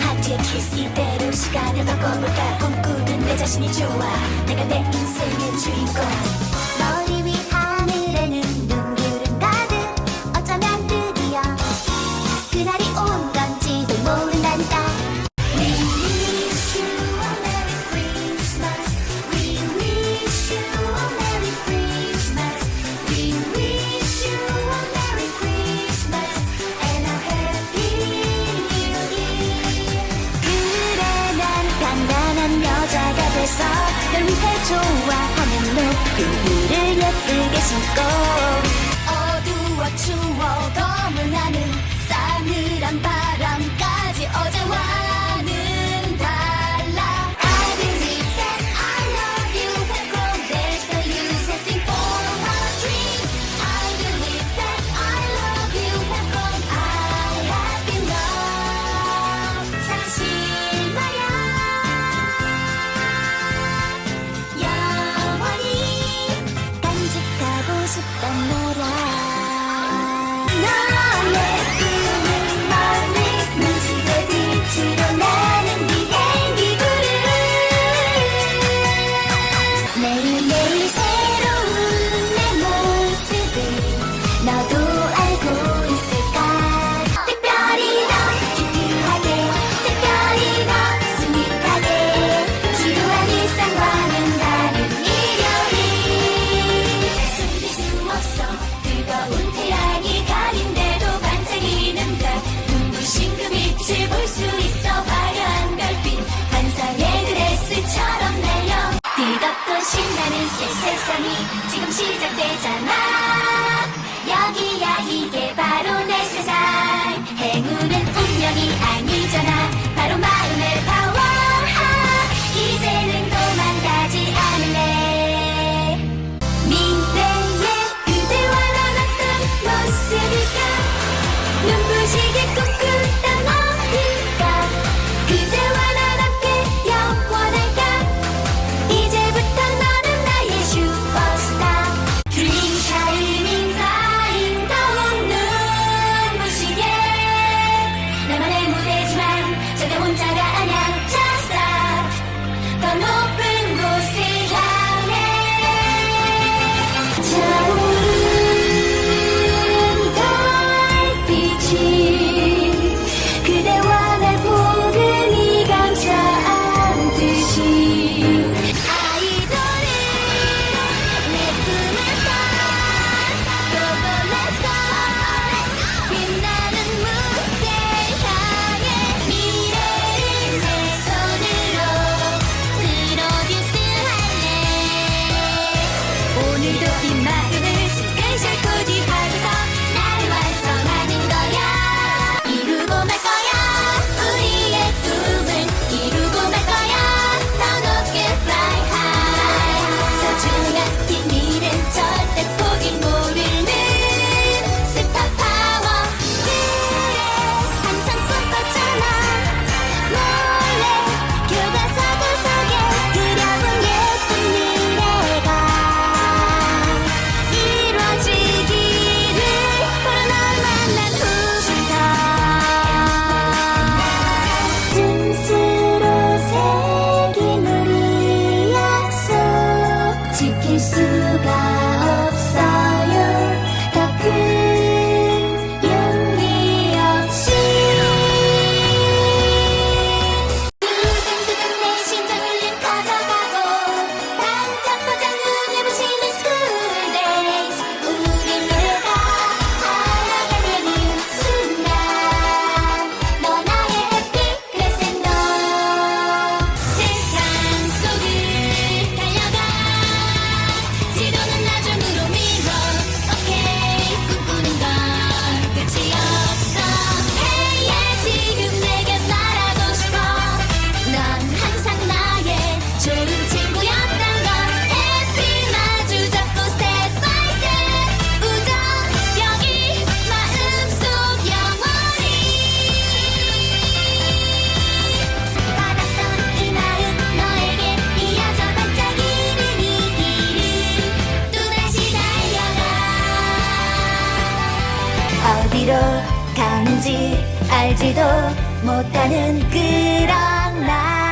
하트의 키스 이대로 시간을 바꿔볼까? 꿈꾸는 내 자신이 좋아. 내가 내 인생의 주인공. 날 위해 좋은 어디로 가는지 알지도 못하는 그런 날.